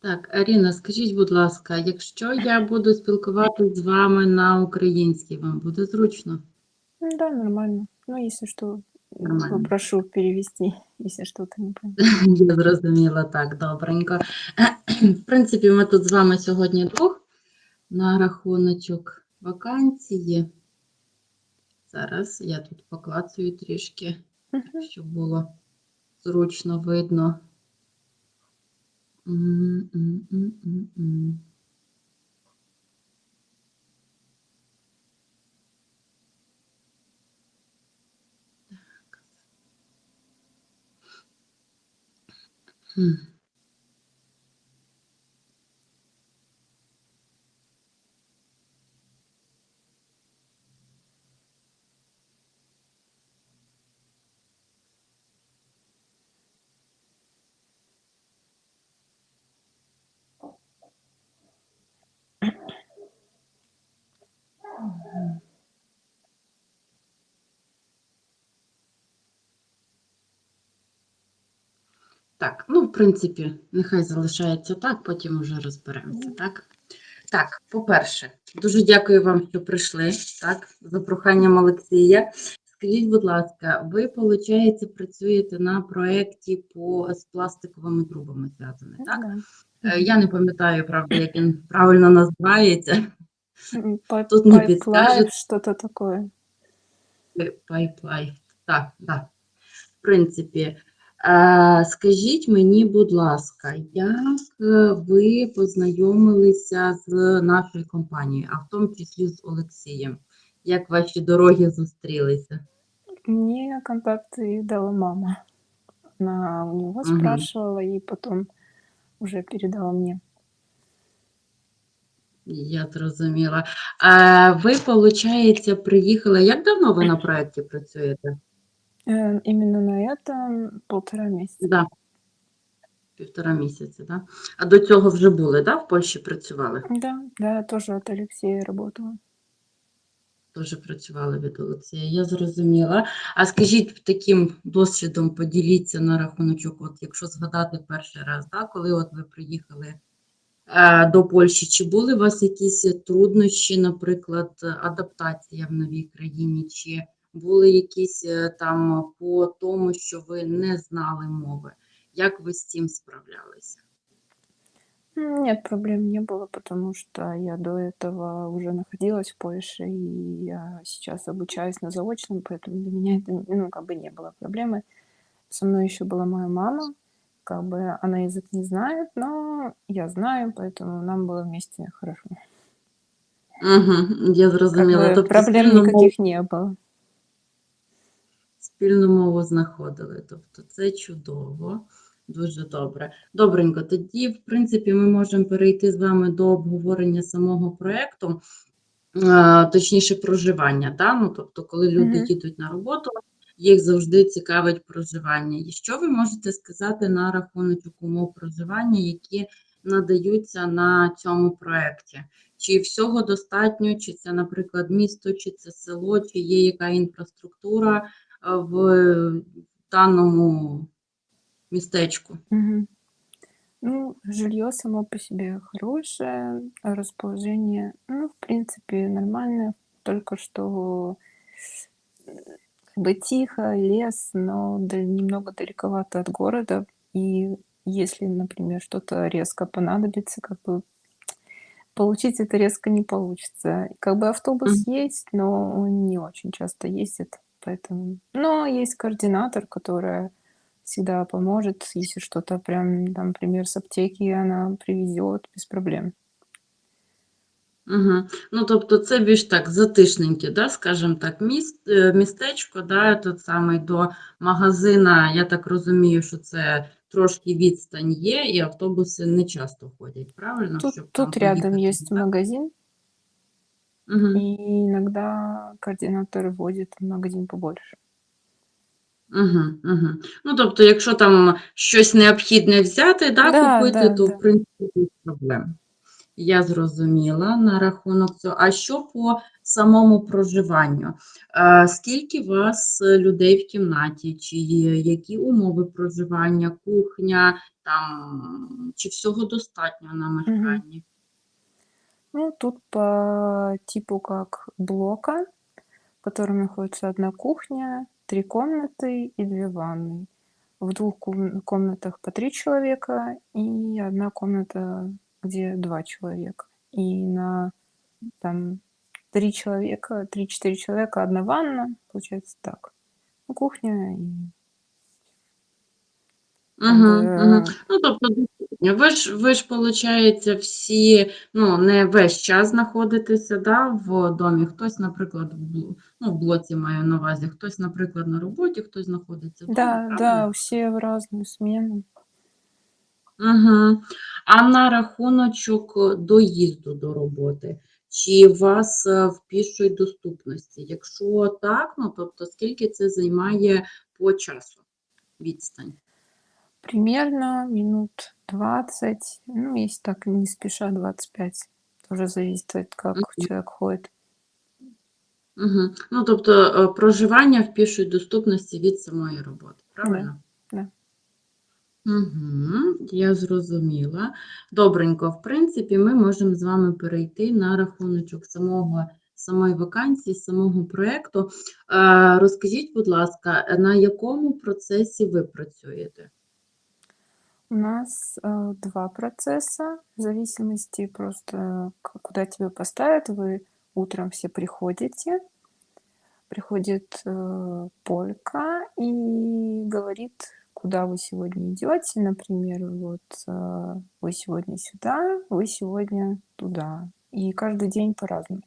Так, Аріна, скажіть, будь ласка, якщо я буду спілкуватися з вами на українській, вам буде зручно? Ну Да, нормально. Ну, если что, Нормально. попрошу перевести, если что-то не понял. Я зрозуміла, так, добренько. В принципі, ми тут з вами сьогодні двох на рахуночок вакансії. Зараз я тут поклацаю трішки, щоб було зручно видно. М, м, м, м, м. Так. Так, ну, в принципі, нехай залишається так, потім вже розберемося, так? Так, по-перше, дуже дякую вам, що прийшли, так, за проханням Олексія. Скажіть, будь ласка, ви, виходить, працюєте на проєкті по з пластиковими трубами зв'язані, так? Е, Я не пам'ятаю, правда, як він правильно називається. Тут не пайплайн, підскажете. что-то такое. Пайплай. Так, так. В принципі, скажіть мені, будь ласка, як е, ви познайомилися з нашою компанією, а в тому числі з Олексієм? Як ваші дороги зустрілися? Мне контакты дала мама. Она у него Мгм. спрашивала и потом уже передала мне. Я зрозуміла. А ви, виходить, приїхали. Як давно ви на проєкті працюєте? Э, Именно на этом полтора месяца. Да. Півтора місяця, так? А до цього вже були, да? В Польщі працювали? Да, да, тоже от Алексея работала. Теж працювали від Олексія, я зрозуміла. А скажіть, таким досвідом поділіться на рахуночок, от якщо згадати перший раз, да, коли от ви приїхали е, до Польщі, чи були у вас якісь труднощі, наприклад, адаптація в новій країні, чи були якісь е, там по тому, що ви не знали мови? Як ви з цим справлялися? М, Нет, проблем не было, потому что я до этого уже находилась в Польше, и я сейчас обучаюсь на заочном, поэтому для меня это, ну, как бы не было проблемы. Со мной еще была моя мама, как бы она язык не знает, но я знаю, поэтому нам было вместе хорошо. Угу, я Как зрозуміла. бы Тобто проблем спільну мову- никаких не было. Спільну мову знаходили, тобто це чудово, дуже добре. Добренько, тоді, в принципі, ми можемо перейти з вами до обговорення самого проєкту, точніше, проживання. Да? Ну, тобто, коли люди їдуть на роботу, їх завжди цікавить проживання. І що ви можете сказати на рахунок умов проживання, які надаються на цьому проєкті? Чи всього достатньо, чи це, наприклад, місто, чи це село, чи є яка інфраструктура? В даному містечку. Мгм. Ну, жилье само по себе хорошее, расположение, ну, в принципе, нормальное, только что м, как бы тихо, лес, но немного далековато от города. И если, например, что-то резко понадобится, как бы получить это резко не получится. Как бы автобус есть, но он не очень часто ездит, поэтому... Но есть координатор, которая всегда поможет, если что-то прям, там, например, с аптеки она привезет без проблем. Угу. Ну, тобто, це більш так затишненьке, да, скажімо так, міст, е, містечко, да, тут саме до магазина, я так розумію, що це трошки відстань є, і автобуси не часто ходять, правильно? Тут, Щоб там тут рядом поїхати, есть да? магазин, Мгм. и иногда координатор возит в магазин побольше. Угу, угу. Ну, тобто, якщо там щось необхідне взяти, да, Да, купити, да, то, да. в принципі, без проблем. Я зрозуміла на рахунок цього. А що по самому проживанню. Е, Скільки вас людей в кімнаті, чи які умови проживання, кухня, там, чи всього достатньо на мешканні? Ну, тут по типу как блока, в котором находится одна кухня, три комнаты и две ванны. В двух ком- комнатах по три человека и одна комната, где два человека. И на там три человека, три-четыре человека, одна ванна, получается так. Ну, кухня и Угу, угу. Ну, тобто, ви ж, ви ж, виходить, всі, ну, не весь час знаходитеся, да, в домі. Хтось, наприклад, в, ну, в блоці маю на увазі, хтось, наприклад, на роботі, хтось знаходиться вдома, да, да, все в разную смену. Угу. А на рахуночок доїзду до роботи, чи вас е, в пішій доступності? Якщо так, ну, тобто, скільки це займає по часу відстань? Примерно минут 20, ну, если так не спеша, 25. Тоже зависит от как Мгм. человек ходит. Угу. Ну, тобто е, проживання в пішій доступності від самої роботи, правильно? да. Угу, я зрозуміла. Добренько, в принципі, ми можемо з вами перейти на рахуночок самого, самої вакансії, самого проєкту. Е, розкажіть, будь ласка, на якому процесі ви працюєте? У нас э, два процесса, в зависимости просто, куда тебя поставят. Вы утром все приходите, приходит э, Полька и говорит, куда вы сегодня идете. Например, вот э, вы сегодня сюда, вы сегодня туда. И каждый день по-разному.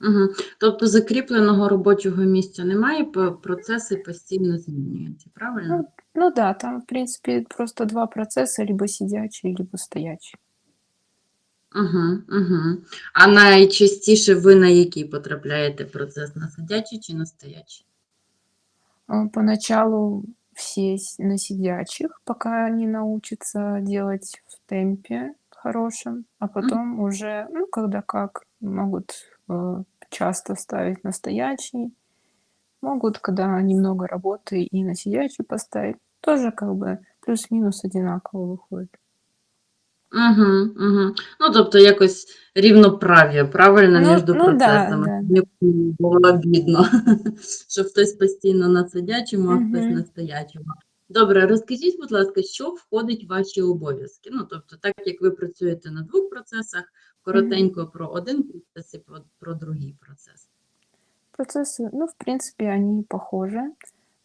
Угу. Тобто закріпленого робочого місця немає, процеси постійно змінюються, правильно? Ну да, там, в принципе, просто два процесса, либо сидячий, либо стоячий. Угу, угу. А найчастіше ви на який потрапляєте процес? На сидячий чи на стоячий? Поначалу все на сидячих, пока не научатся делать в темпе хорошем, а потом уже, ну, когда как, могут часто ставить на стоячий, могут, когда немного работы, и на сидячий поставить. Тоже как бы плюс-минус одинаково выходит. Угу, угу. Ну, тобто якось рівноправ'я, правильно, Ну- між ну да, процесами. да. Нікому було обідно, що хтось постійно на сидячому, а хтось Мгм. на стоячому. Добре, розкажіть, будь ласка, що входить в ваші обов'язки? Ну, тобто, так як ви працюєте на двох процесах, коротенько про один процес і про, про другий процес. Процессы, ну, в принципе, они похожи.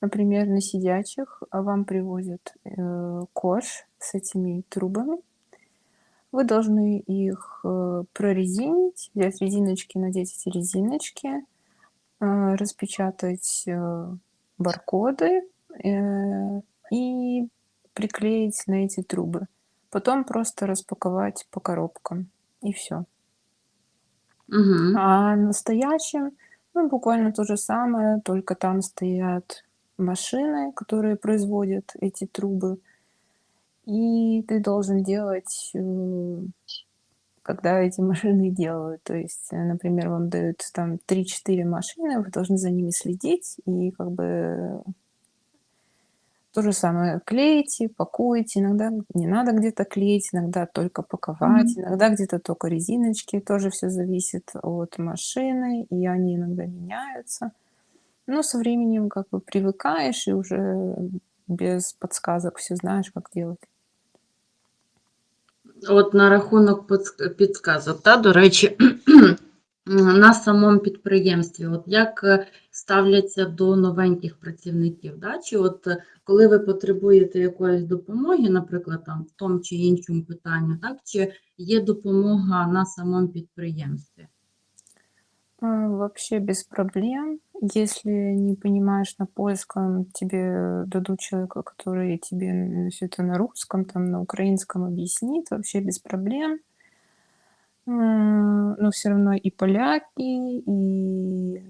Например, на сидячих а, вам привозят э, кош с этими трубами. Вы должны их э, прорезинить, взять резиночки, надеть эти резиночки, э, распечатать э, баркоды э, и приклеить на эти трубы. Потом просто распаковать по коробкам. И все. Угу. А настоящем, ну, буквально то же самое, только там стоят машины, которые производят эти трубы. И ты должен делать, э, когда эти машины делают. То есть, э, например, вам дают там 3-4 машины, вы должны за ними следить и как бы то же самое клеите, пакуете. Иногда не надо где-то клеить, иногда только паковать, иногда где-то только резиночки. Тоже все зависит от машины, и они иногда меняются. Но со временем как бы привыкаешь и уже без подсказок все знаешь, как делать. От на рахунок подск- підсказок, та, до речі, на самому підприємстві, от як е, ставляться до новеньких працівників? Да? Чи от е, коли ви потребуєте якоїсь допомоги, наприклад, там в тому чи іншому питанні, так, чи є допомога на самому підприємстві? А, Вообще без проблем. Если не понимаешь на польском, тебе дадут человека, который тебе все это на русском, там на украинском объяснит, вообще без проблем. М, Но все равно и поляки, и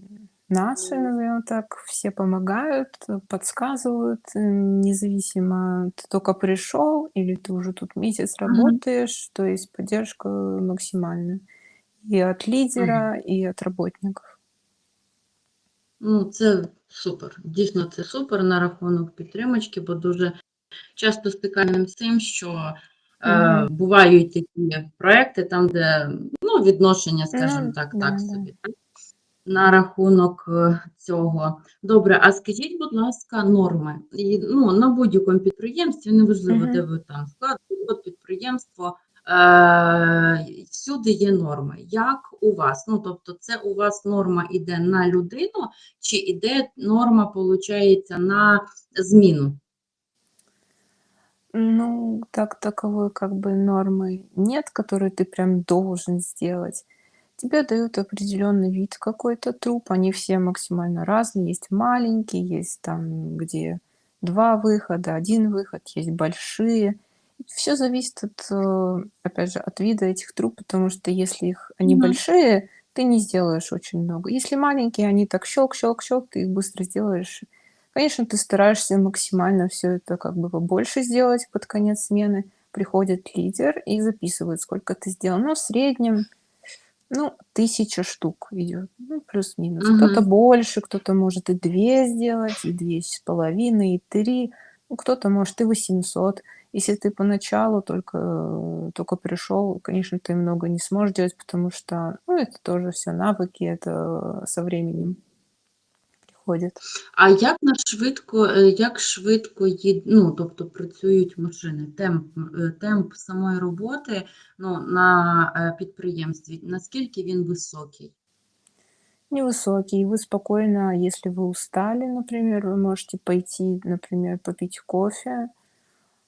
наши, назовем так, все помогают, подсказывают, э, независимо, ты только пришел или ты уже тут месяц Мгм. работаешь, то есть поддержка максимальная. и от лидера, и от работников. Ну, це супер. Дійсно, це супер на рахунок підтримочки, бо дуже часто стикаємося з тим, що е, Мгм. бувають такі проекти, там, де ну, відношення, скажімо Ну, так, да, так да. собі. Так? На рахунок е, цього. Добре, а скажіть, будь ласка, норми. І, ну, на будь-якому підприємстві, неважливо, Мгм. де ви там склад, завод, підприємство, е, всюди є норми. Як у вас? Ну, тобто, це у вас норма іде на людину, чи іде норма, виходить, на зміну? Ну, так таковой как бы нормы нет, которую ты прям должен сделать. Тебе дают определенный вид какой-то труб, они все максимально разные. Есть маленькие, есть там, где два выхода, один выход, есть большие. Все зависит от, э, опять же, от вида этих труб, потому что если их они Мгм. большие, ты не сделаешь очень много. Если маленькие, они так щелк-щелк-щелк, ты их быстро сделаешь. Конечно, ты стараешься максимально все это как бы побольше сделать под конец смены. Приходит лидер и записывает, сколько ты сделал. Ну, в среднем, ну, тысяча штук идет, ну, плюс-минус. Кто-то Мгм. больше, кто-то может и две сделать, и две с половиной, и три. Ну, кто-то может и 800. Если ты поначалу только, э, только пришел, конечно, ты много не сможешь делать, потому что, ну, это тоже все навыки, это со временем приходит. А як на швидко, е, як швидко їд, ну, тобто працюють машини? Темп, е, темп самої роботи ну, на е, підприємстві, наскільки він високий? Невысокий. Вы спокойно, если вы устали, например, вы можете пойти, например, попить кофе,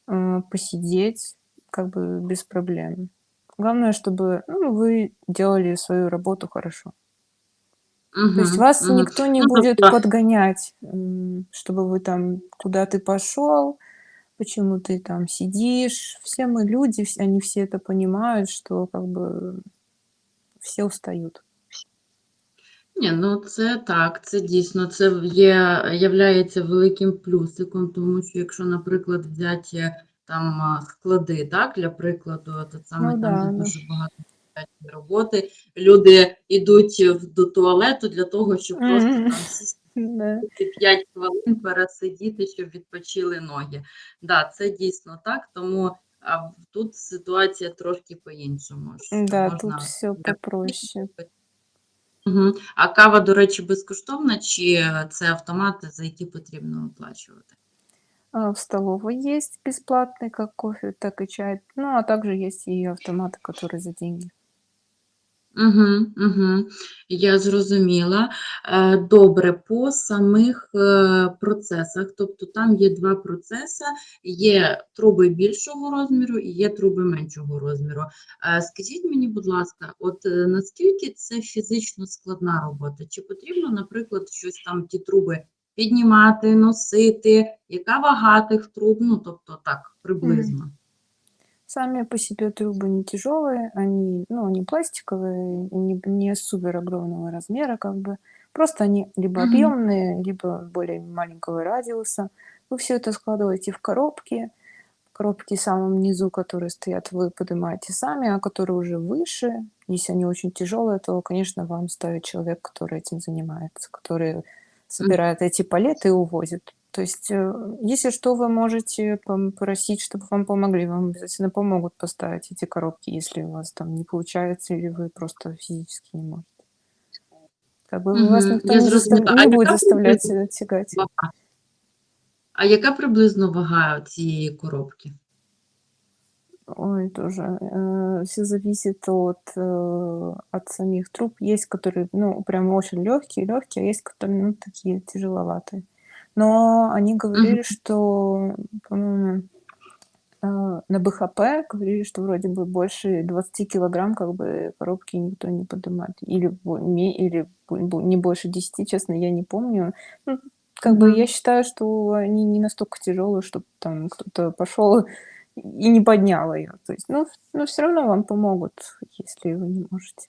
э, посидеть, как бы без проблем. Главное, чтобы ну, вы делали свою работу хорошо. То есть Угу, вас угу. никто не Ну, будет тобто, подгонять, м, чтобы вы там, куда ты пошел, почему ты там сидишь. Все мы люди, вс- они все это понимают, что как бы все устают. ні, ну це так, це дійсно, це є, являється великим плюсиком, тому що якщо, наприклад, взяти там а, склади, так, для прикладу, то саме Ну там, да, де да. дуже багато сидячої роботи, люди йдуть в- до туалету для того, щоб просто М, там сісти Да. 5 хвилин пересидіти, щоб відпочили ноги. Да, це дійсно так, тому а, в- тут ситуація трошки по-іншому. що Да, тут можна все для попроще. Мгм. А кава, до речі, безкоштовна, чи це автомати, за які потрібно оплачувати? А, В столовой есть бесплатный как кофе, так и чай. Ну, а также есть и автоматы, которые за деньги. Угу, угу. Я зрозуміла. Е, Добре, по самих е, процесах, тобто там є два процеси, є труби більшого розміру і є труби меншого розміру. Е, Скажіть мені, будь ласка, от наскільки це фізично складна робота? Чи потрібно, наприклад, щось там ті труби піднімати, носити? Яка вага тих труб? Ну, тобто так, приблизно. Сами по себе трубы не тяжелые, они, ну, они пластиковые, не, не супер огромного размера, как бы. Просто они либо Мгм. объемные, либо более маленького радиуса. Вы все это складываете в коробки. Коробки в самом низу, которые стоят, вы поднимаете сами, а которые уже выше, если они очень тяжелые, то, конечно, вам ставит человек, который этим занимается, который собирает эти палеты и увозит. То есть, э, если что, вы можете пом- просить, чтобы вам помогли. Вам обязательно помогут поставить эти коробки, если у вас там не получается или вы просто физически не можете. Как бы вас Мгм. никто Я не, зрозуміла. застав- А не будет яка заставлять приблизно э, тягать. вага? А яка приблизно вага цієї коробки? Ой, тоже все зависит от, э, от самих труб. Есть, которые, ну, прям очень легкие, легкие, а есть, которые, ну, такие тяжеловатые. Но они говорили, Мгм. что, по-моему, э, на БХП говорили, что вроде бы больше 20 килограмм как бы коробки никто не поднимает. Или, или не больше 10, честно, я не помню. Ну, как бы Мгм. я считаю, что они не настолько тяжелые, чтобы там кто-то пошел и не поднял ее. То есть, ну, но все равно вам помогут, если вы не можете.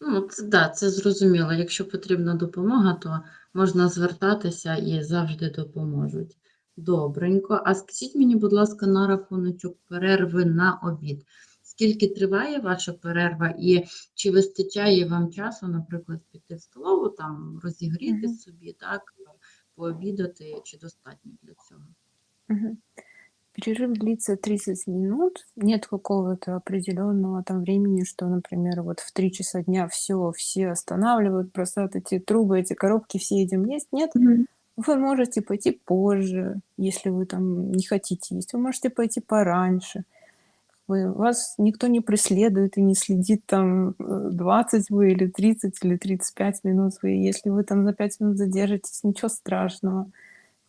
Ну, да, це зрозуміло. Якщо потрібна допомога, то можна звертатися і завжди допоможуть. Добренько. А скажіть мені, будь ласка, на рахуночок перерви на обід. скільки триває ваша перерва, і чи вистачає вам часу, наприклад, піти в столову, там розігріти Мгм. собі, так, пообідати, чи достатньо для цього? Мгм. Перерыв длится 30 минут. Нет какого-то определенного там времени, что, например, вот в 3 часа дня все, все останавливают, бросают эти трубы, эти коробки, все идем есть. Нет, вы можете пойти позже, если вы там не хотите есть. Вы можете пойти пораньше. Вы, вас никто не преследует и не следит там э, 20 вы или 30 или 35 минут вы. Если вы там за 5 минут задержитесь, ничего страшного.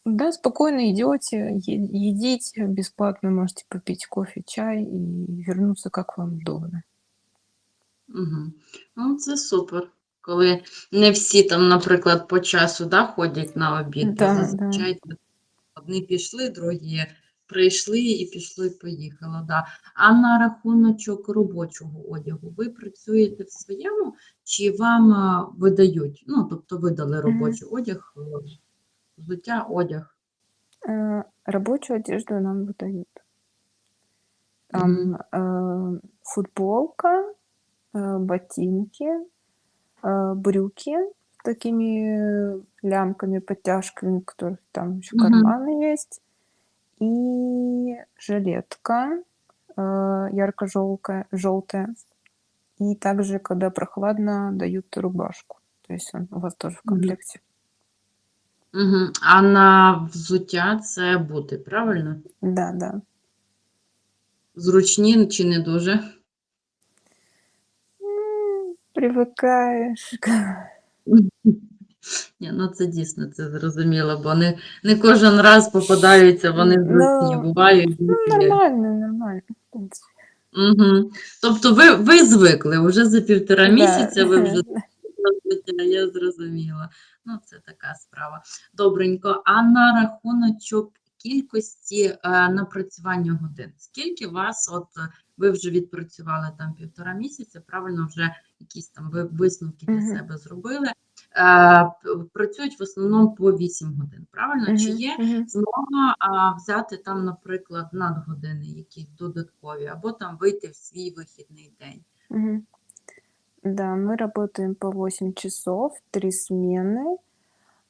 Да, спокойно идете, е- едите бесплатно, можете попить кофе, чай и вернуться, как вам удобно. Угу. Ну, це супер. Коли не всі там, наприклад, по часу да, ходять на обід, Да, да. одні пішли, другі прийшли і пішло, і поїхало. Да. А на рахуночок робочого одягу, ви працюєте в своєму, чи вам видають? Ну, тобто видали робочий одяг, е, взуття, одяг. Э, Рабочую одежду нам выдают. Там э, футболка, э, ботинки, э, брюки с такими лямками, подтяжками, у которых там еще карманы есть, и жилетка э, ярко-желтая, желтая. И также, когда прохладно, дают рубашку. То есть он у вас тоже в комплекте. Угу. А на взуття це бути, правильно? Да, да. Зручні чи не дуже? М, Привыкаешь. Ні, ну це дійсно це зрозуміло, бо не, не кожен раз попадаються вони Ну, зручні, бувають. Ну, нормально, нормально. в. Угу. Тобто ви, ви звикли, вже за півтора Да. місяця ви вже звикли, я зрозуміла. Ну, це така справа. Добренько. А на рахуночок кількості е, напрацювання годин, скільки вас, от е, ви вже відпрацювали там півтора місяця, правильно вже якісь там ви висновки для Мгм. себе зробили. Е, працюють в основному по 8 годин, правильно? Чи Мгм, є мгм. змога а, взяти там, наприклад, надгодини якісь додаткові, або там вийти в свій вихідний день. Мгм. Да, мы работаем по 8 часов, три смены.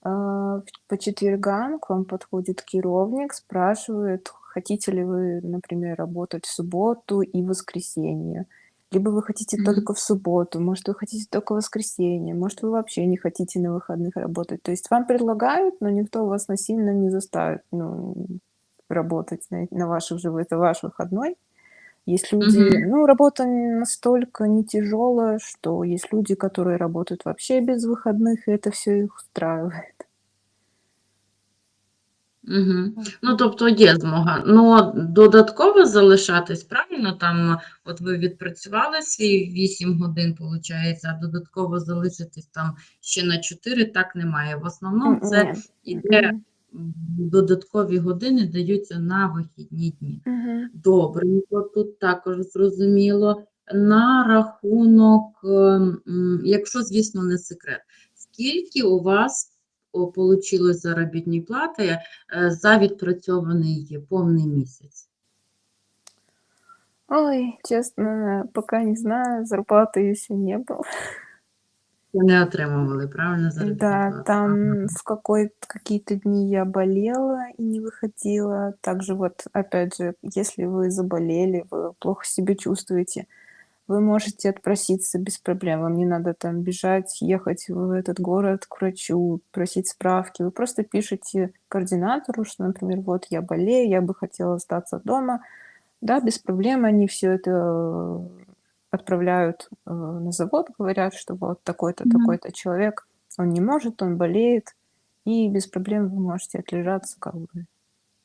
В- По четвергам к вам подходит кировник, спрашивает, хотите ли вы, например, работать в субботу и воскресенье. Либо вы хотите Мгм. только в субботу, может, вы хотите только в воскресенье, может, вы вообще не хотите на выходных работать. То есть вам предлагают, но никто вас насильно не заставит ну, работать на, на ваших же, это ваш выходной. Есть люди, Мгм. ну, работа настолько не тяжелая, что есть люди, которые работают вообще без выходных, и это все их устраивает. Угу. Ну, тобто є змога. Ну, додатково залишатись, правильно? Там, от ви відпрацювали свої 8 годин, виходить, а додатково залишитись там ще на 4, так немає. В основному М, це нет. іде Мгм. м, додаткові години даються на вихідні дні. Мгм. Добренько, тут також зрозуміло. На рахунок, ем, якщо, звісно, не секрет, скільки у вас вийшло заробітної плати е, за відпрацьований повний місяць? Ой, честно, пока не знаю, зарплаты еще не было. Не отримували, правильно, заробітну Да, плату? там Ага. в какой какие-то дни я болела и не выходила. Также вот, опять же, если вы заболели, вы плохо себя чувствуете, вы можете отпроситься без проблем. Вам не надо там бежать, ехать в этот город к врачу, просить справки. Вы просто пишете координатору, что, например, вот я болею, я бы хотела остаться дома. Да, без проблем они все это э, отправляют э, на завод, говорят, что вот такой-то, Мгм. такой-то человек, он не может, он болеет, и без проблем вы можете отлежаться как бы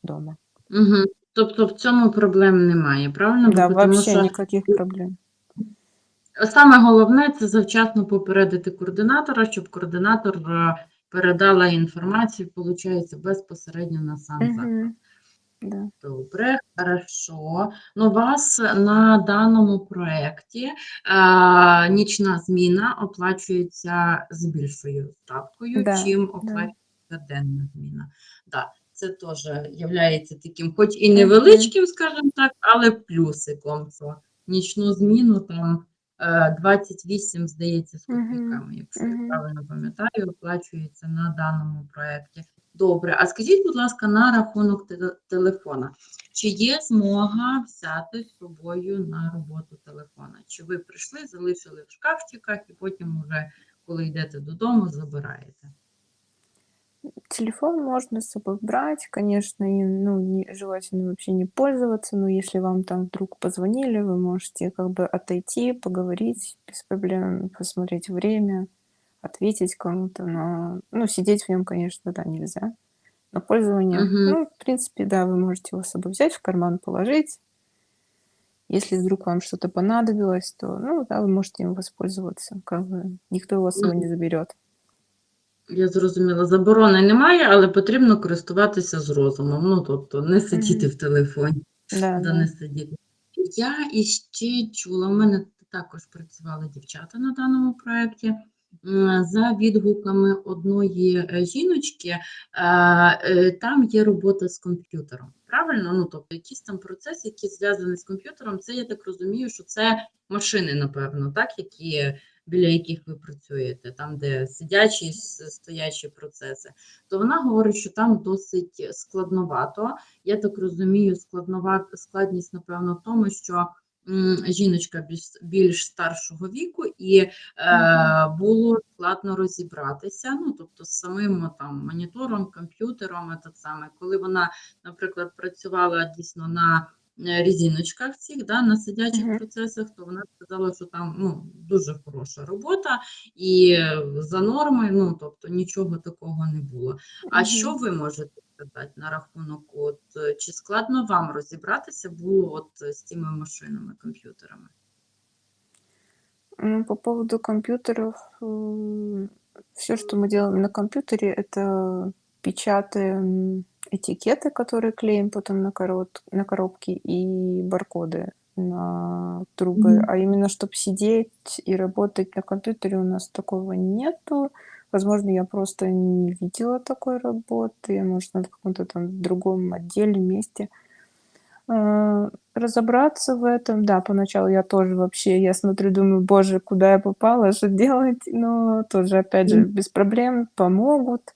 дома. Угу. Тобто в цьому проблем немає, правильно? Да, Бо тому вообще що никаких проблем. Саме головне це завчасно попередити координатора, щоб координатор е, передала інформацію, виходить, безпосередньо на сам заклад. Мгм. Да. Добре, хорошо. Ну, у вас на даному проєкті е, нічна зміна оплачується з більшою ставкою, Да, чим да. оплачується денна зміна. Да, це теж є таким, хоч і невеличким, скажімо так, але плюсиком, що нічну зміну там е, 28, здається, з копійками, якщо я правильно пам'ятаю, оплачується на даному проєкті. Добре, а скажіть, будь ласка, на рахунок те- телефона. Чи є змога взяти з собою на роботу телефона? Чи ви прийшли, залишили в шкафчиках і потім уже, коли йдете додому, забираєте? Телефон можно с собой брать, конечно, и, ну, желательно вообще не пользоваться, но если вам там вдруг позвонили, вы можете как бы отойти, поговорить без проблем, посмотреть время, ответить кому-то, но, ну, сидеть в нем, конечно, да, нельзя. Но пользование, Мгм. ну, в принципе, да, вы можете его с собой взять, в карман положить. Если вдруг вам что-то понадобилось, то, ну, да, вы можете им воспользоваться, как бы никто у вас его не заберет. Я зрозуміла, заборони немає, але потрібно користуватися з розумом. Ну, тобто, не сидіти Мгм. в телефоні. Да, Да, да. не сидіти. Я іще чула, у мене також працювали дівчата на даному проєкті. М, За відгуками одної е, жіночки, е, е, там є робота з комп'ютером. Правильно? Ну, тобто, якісь там процеси, які зв'язані з комп'ютером, це я так розумію, що це машини, напевно, так, які, біля яких ви працюєте, там, де сидячі, стоячі процеси. То вона говорить, що там досить складновато. Я так розумію, складнова складність, напевно, в тому, що жіночка більш, більш старшого віку, і е, було складно розібратися. Ну, тобто, з самим там монітором, комп'ютером, так саме, коли вона, наприклад, працювала дійсно на е, резиночках цих, да, на сидячих Мгм. процесах, то вона сказала, що там ну, дуже хороша робота, і е, за норми, ну тобто нічого такого не було. А що ви можете сказати на рахунок, от, е, чи складно вам розібратися було от з цими машинами, комп'ютерами? По поводу компьютеров, все, что мы делаем на компьютере, это печатаем этикеты, которые клеим потом на, корот, на коробки, и баркоды на трубы. Мгм. А именно, чтобы сидеть и работать на компьютере, у нас такого нету. Возможно, я просто не видела такой работы, может, на каком-то там другом отделе, месте. А, разобраться в этом, да, поначалу я тоже вообще, я смотрю, думаю, боже, куда я попала, что делать? Но тоже, опять же, Мгм. без проблем помогут.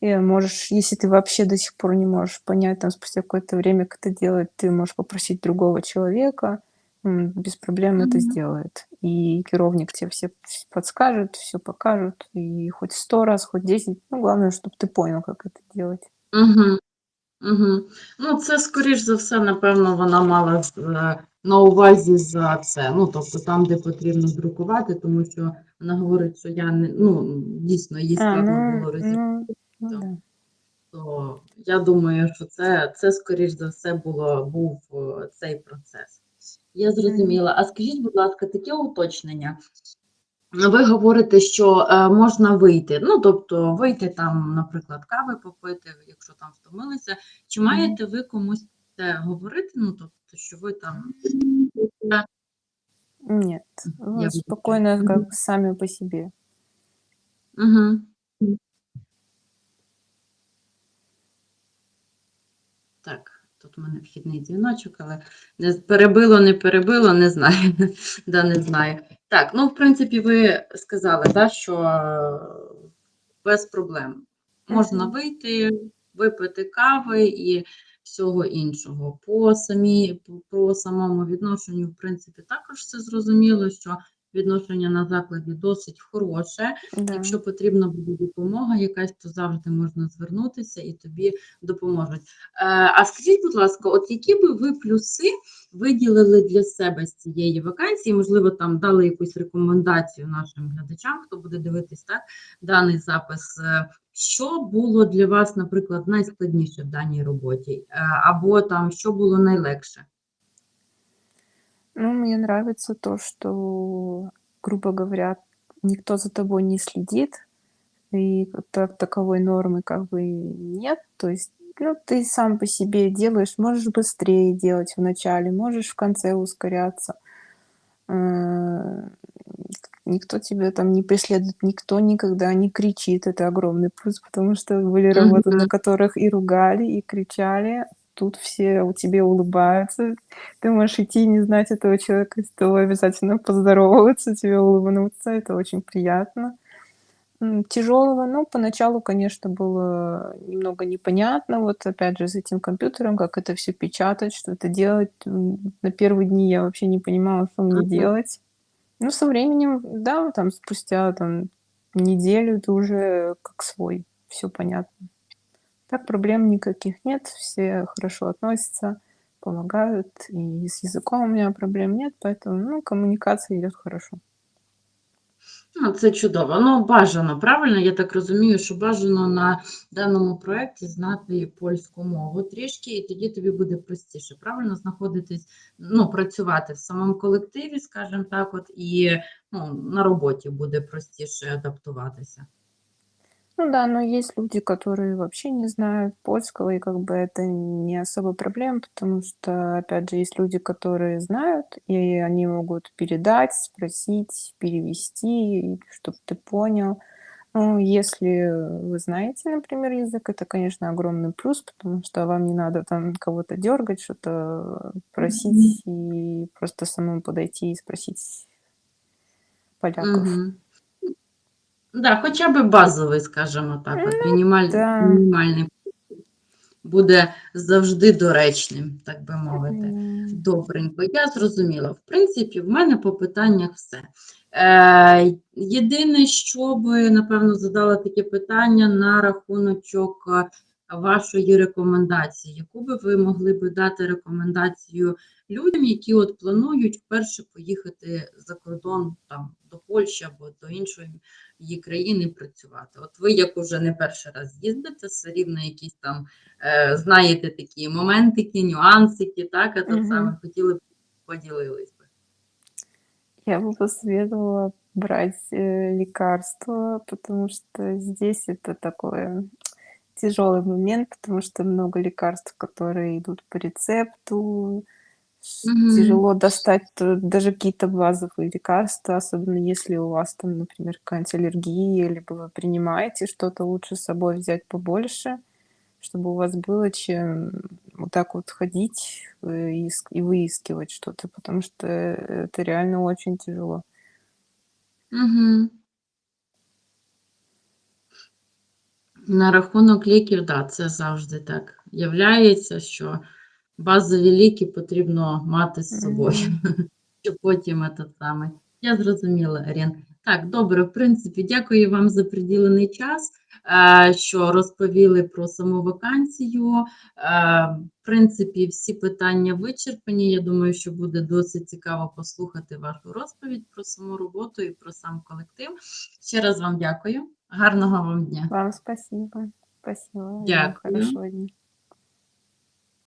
И можешь, если ты вообще до сих пор не можешь понять, там, спустя какое-то время, как это делать, ты можешь попросить другого человека, без проблем это Мгм. сделает. И керовник тебе все подскажет, все покажут, и хоть сто раз, хоть десять, ну, главное, чтобы ты понял, как это делать. Угу. Угу. Ну, це, скоріш за все, напевно, вона мала з- е, на увазі за це. Ну, тобто там, де потрібно друкувати, тому що вона говорить, що я не, ну, дійсно, їй А, складно ну, було розібрати. ну, ну то- да. то я думаю, що це, це скоріш за все було, був е, цей процес. Я зрозуміла. А скажіть, будь ласка, таке уточнення. Ви говорите, що е, можна вийти, ну тобто вийти там, наприклад, кави попити, якщо там втомилися. Чи маєте ви комусь це говорити? Ну тобто, що ви там Нет, Я вы буду спокойно Мгм. как сами по себе. Угу. Так, тут у мене вхідний дзвіночок, але не перебило, не перебило, не знаю. да, не знаю. Так, ну, в принципі, ви сказали, да, що е, без проблем. Можна вийти, випити кави і всього іншого. По самі, по- по самому відношенню, в принципі, також все зрозуміло, що відношення на закладі досить хороше. Да. Якщо потрібна буде допомога якась, то завжди можна звернутися і тобі допоможуть. Е, А скажіть, будь ласка, от які би ви плюси виділили для себе з цієї вакансії? Можливо, там дали якусь рекомендацію нашим глядачам, хто буде дивитись так, даний запис. Е, Що було для вас, наприклад, найскладніше в даній роботі? Е, Або там що було найлегше? Ну, мне нравится то, что, грубо говоря, никто за тобой не следит, и так таковой нормы как бы нет. То есть, ну, ты сам по себе делаешь, можешь быстрее делать в начале, можешь в конце ускоряться. Э, Никто тебя там не преследует, никто никогда не кричит. Это огромный плюс, потому что были работы, на которых и ругали, и кричали. Тут все у тебе улыбаются. Ты можешь идти и не знать этого человека, с тобой обязательно поздороваются, тебе улыбнуться. Это очень приятно. Тяжелого, ну, поначалу, конечно, было немного непонятно, вот опять же с этим компьютером, как это все печатать, что это делать. На первые дни я вообще не понимала, что мне делать. Ну, со временем, да, там спустя там неделю ты уже как свой, все понятно. Так проблем никаких нет, все хорошо относятся, помогают, и с языком у меня проблем нет, поэтому, ну, коммуникация идет хорошо. Ну, це чудово. Ну, бажано, правильно? Я так розумію, що бажано на даному проєкті знати польську мову трішки, і тоді тобі буде простіше, правильно знаходитись, ну, працювати в самому колективі, скажімо так, от, і ну, на роботі буде простіше адаптуватися. Ну да, но есть люди, которые вообще не знают польского, и как бы это не особо проблема, потому что, опять же, есть люди, которые знают, и они могут передать, спросить, перевести, чтобы ты понял. Ну, если вы знаете, например, язык, это, конечно, огромный плюс, потому что вам не надо там кого-то дергать, что-то просить и просто самому подойти и спросить поляков. Угу. Да, хоча б базовий, скажімо так, от мінімаль... да. мінімальний буде завжди доречним, так би мовити. Добренько, я зрозуміла. В принципі, в мене по питаннях все. Е, єдине, що би, напевно, задала таке питання на рахуночок е, вашої рекомендації. Яку би ви могли би дати рекомендацію людям, які от планують вперше поїхати за кордон там, до Польщі або до іншої її країни працювати? От ви, як уже не перший раз їздите, все рівно якісь там е, знаєте такі моментики, нюансики, так, а то Мгм. саме хотіли б поділились би. Я бы посоветовала брать э, лекарства, потому что здесь это такой тяжелый момент, потому что много лекарств, которые идут по рецепту. ш- Мгм. Тяжело достать то- даже какие-то базовые лекарства, особенно если у вас там, например, какая-нибудь аллергия, либо вы принимаете что-то, лучше с собой взять побольше, чтобы у вас было чем вот так вот ходить э, и, иск- и выискивать что-то, потому что это реально очень тяжело. Угу. На рахунок ліків, да, це завжди так являється, що базові ліки потрібно мати з собою, щоб потім це саме. Я зрозуміла, Арін. Так, добре, в принципі, дякую вам за приділений час, е, що розповіли про саму вакансію. Е, В принципі, всі питання вичерпані. Я думаю, що буде досить цікаво послухати вашу розповідь про саму роботу і про сам колектив. Ще раз вам дякую. Гарного вам дня. Вам спасибо. Спасибо. Дякую. Хорошего дня.